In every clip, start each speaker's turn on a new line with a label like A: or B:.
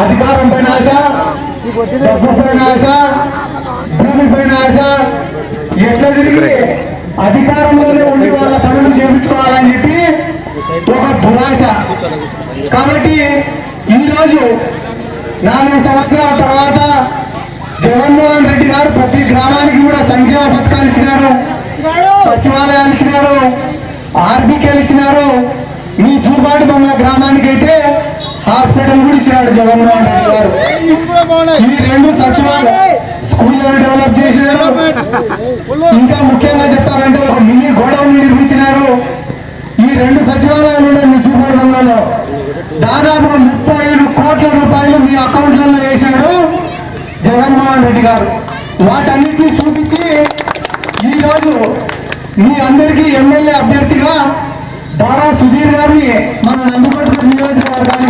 A: అధికారం పైన ఆశ డబ్బు పైన ఆశ భూమి పైన ఆశ. ఎట్లా తిరిగి అధికారంలోనే ఉండి వాళ్ళ పనులు చేయించుకోవాలని చెప్పి ఒక దురాశ. కాబట్టి ఈరోజు నాలుగు సంవత్సరాల తర్వాత జగన్మోహన్ రెడ్డి గారు ప్రతి గ్రామానికి కూడా సంక్షేమ పథకాలు ఇచ్చినారు. సచివాలయాలు ఇచ్చినారు. ఆర్బికేలు ఇచ్చినారు. మీ చూపాటి బంగ్లా గ్రామానికి అయితే హాస్పిటల్ కూడా ఇచ్చినాడు జగన్మోహన్ రెడ్డి గారు. ఈ రెండు సచివాలయ స్కూళ్ళను డెవలప్ చేసినారు. ఇంకా ముఖ్యంగా చెప్పారంటే ఒక మినీ గోడౌన్ నిర్మించినారు. ఈ రెండు సచివాలయాలు ఉన్నాయి మీ చూపడంలో. దాదాపు ముప్పై ఐదు కోట్ల రూపాయలు మీ అకౌంట్లలో వేశాడు జగన్మోహన్ రెడ్డి గారు. వాటన్నిటినీ చూపించి ఈ రోజు మీ అందరికీ ఎమ్మెల్యే అభ్యర్థిగా దారా సుధీర్ గారి మన నందుకొట్టు నియోజకవర్గాన్ని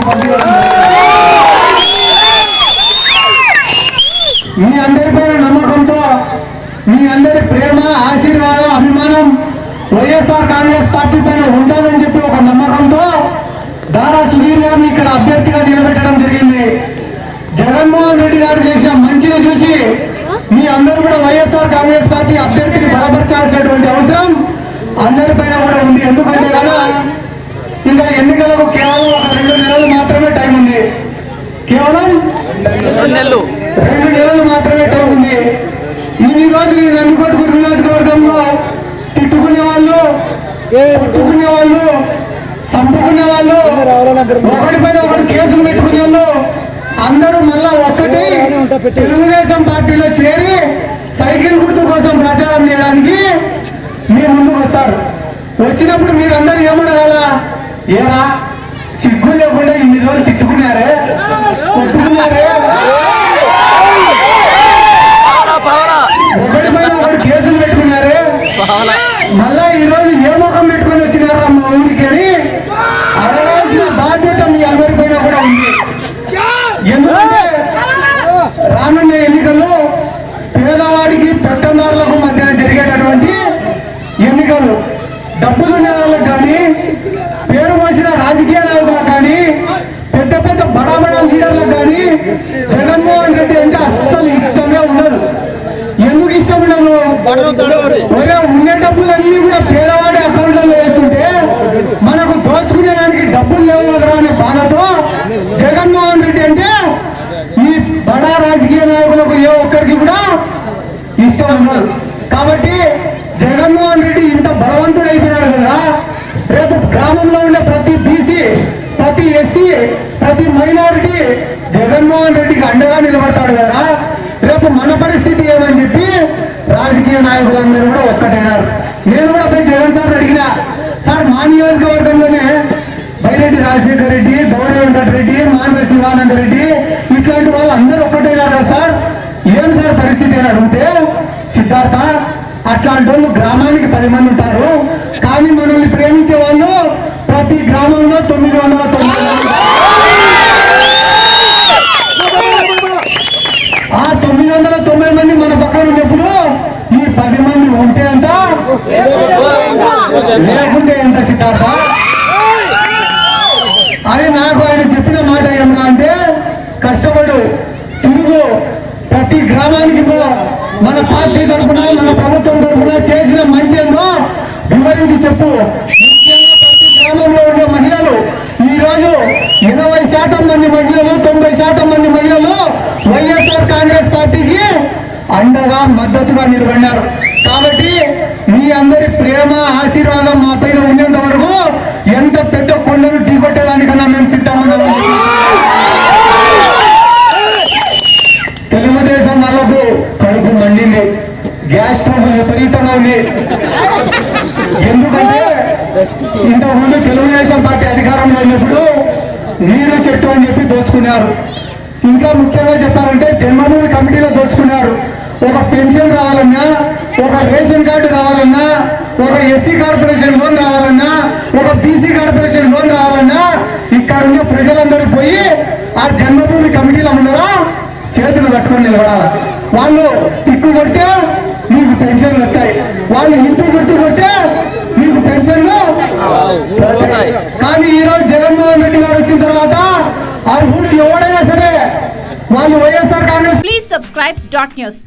A: మీ మీ అందరిపైన నమ్మకంతో మీ అందరి ప్రేమ ఆశీర్వాదం అభిమానం వైఎస్ఆర్ కాంగ్రెస్ పార్టీ పైన ఉంటుందని చెప్పి ఒక నమ్మకంతో దారా సుధీర్ గారిని ఇక్కడ అభ్యర్థిగా నిలబెట్టడం జరిగింది. జగన్మోహన్ రెడ్డి గారు చేసిన మంచిని చూసి మీ అందరూ కూడా వైఎస్ఆర్ కాంగ్రెస్ పార్టీ అభ్యర్థిని బలపరచాల్సినటువంటి అవసరం అందరిపైన కూడా ఉంది. ఎందుకంటే కదా ఇంకా ఎన్నికలకు కేవలం ఒక రెండు నెలలు మాత్రమే టైం ఉంది. కేవలం
B: నెలలు.
A: రెండు నెలలు మాత్రమే టైం ఉంది. ఇన్ని రోజులు ఈ నన్నుకొట్టుకు నియోజకవర్గంలో తిట్టుకునే వాళ్ళు కొట్టుకునే వాళ్ళు చంపుకునే వాళ్ళు ఒకటి పైన ఒకటి కేసులు పెట్టుకునే వాళ్ళు అందరూ మళ్ళా ఒక్కటి తెలుగుదేశం పార్టీలో చేరి సైకిల్ వస్తారు వచ్చినప్పుడు మీరందరూ ఏమడగల ఏరా సిగ్గు లేకుండా ఇన్ని రోజులు తిట్టుకున్నారే? కొట్టుకున్నారే? ఒకటి పైన ఒకటి కేసులు పెట్టుకున్నారే? మళ్ళా ఈ రోజు ఏ ముఖం పెట్టుకొని వచ్చినారా మా ఊరికి అని? అడగాల్సిన బాధ్యత మీ అందరి పైన కూడా ఉంది. ఎందుకంటే రానున్న ఎన్నికల్లో పేదవాడికి పెత్తందారులకు మధ్య వాళ్ళు డబ్బులు ఉన్న వాళ్ళకి కానీ పేరు మోసిన రాజకీయ నాయకులకు కానీ పెద్ద పెద్ద బడా బడా లీడర్లకు కానీ జగన్మోహన్ రెడ్డి అంటే అస్సలు ఇష్టమే ఉండదు ఎందుకు ఇష్టం ఉండదు ఉండే డబ్బులన్నీ కూడా పేదవాడి అకౌంట్లలో వేస్తుంటే మనకు దోచుకునేదానికి డబ్బులు లేవు కదరా అనే బాధతో జగన్మోహన్ రెడ్డి అంటే ఈ బడా రాజకీయ నాయకులకు ఏ ఒక్కరికి కూడా ఇష్టం ఉండదు. కాబట్టి జగన్మోహన్ రెడ్డి ఇంత బలవంతుడు అయిపోయినాడు కదా రేపు గ్రామంలో ఉండే ప్రతి బీసీ ప్రతి ఎస్సీ ప్రతి మైనారిటీ జగన్మోహన్ రెడ్డికి అండగా నిలబడతాడు కదా. రేపు మన పరిస్థితి ఏమని చెప్పి రాజకీయ నాయకులందరూ కూడా ఒక్కటైనారు. నేను కూడా పోయి జగన్ సార్ అడిగినా సార్ మా నియోజకవర్గంలోనే బైరెడ్డి రాజశేఖర రెడ్డి గౌరీ వెంకట రెడ్డి మానవ శివానంద రెడ్డి ఇట్లాంటి వాళ్ళు అందరూ ఒక్కటైనారు కదా సార్. ఏం సార్ పరిస్థితి అని అడిగితే సిద్ధార్థ అట్లాంటి వాళ్ళు గ్రామానికి పది మంది ఉంటారు. కానీ మనల్ని ప్రేమించే వాళ్ళు ప్రతి గ్రామంలో తొమ్మిది వందల తొమ్మిది ఆ తొమ్మిది వందల తొంభై మంది మన పక్కన ఉన్నప్పుడు ఈ పది మంది ఉంటే అంత లేకుంటే ఎంత సిద్ధార్థ? అని నాకు ఆయన చెప్పిన మాట ఏమన్నా అంటే కష్టపడు తిరుగు. ప్రతి గ్రామానికి కూడా మన పార్టీ తరఫున మన ప్రభుత్వం తరఫున చేసిన మంచి ఏందో వివరించి చెప్పు. ముఖ్యంగా ప్రతి గ్రామంలో ఉండే మహిళలు ఈరోజు ఎనభై శాతం మంది మహిళలు తొంభై శాతం మంది మహిళలు వైఎస్ఆర్ కాంగ్రెస్ పార్టీకి అండగా మద్దతుగా నిలబడినారు. కాబట్టి మీ అందరి ప్రేమ ఆశీర్వాదం మా పైన ఉండేంత వరకు ఎంత పెద్ద కొండను ఢీకొట్టేదానికన్నా మేము సిద్ధమన్నాము తెలుగుదేశం వాళ్ళకు కడుపు గ్యాస్ ట్రబుల్ విపరీతంగా ఉంది ఎందుకంటే ఇంతకుముందు తెలుగుదేశం పార్టీ అధికారంలో ఉన్నప్పుడు నీరు చెట్టు అని చెప్పి దోచుకున్నారు. ఇంకా ముఖ్యంగా చెప్పాలంటే జన్మభూమి కమిటీలో దోచుకున్నారు. ఒక పెన్షన్ రావాలన్నా ఒక రేషన్ కార్డు రావాలన్నా ఒక ఎస్సీ కార్పొరేషన్ లోన్ రావాలన్నా ఒక బీసీ కార్పొరేషన్ లోన్ రావాలన్నా ఇక్కడ ఉన్న ప్రజలందరూ పోయి ఆ జన్మభూమి కమిటీల ముందర చేతులు కట్టుకొని నిలబడాలి? వాళ్ళు తిట్టు కొట్టే మీకు పెన్షన్లు వస్తాయి. వాళ్ళు ఇంటి గుర్తు కొట్టే మీకు పెన్షన్లు కానీ ఈ రోజు జగన్మోహన్ రెడ్డి గారు వచ్చిన తర్వాత అర్హుడు ఎవడైనా సరే వాళ్ళు YSR Congress
C: please subscribe dot news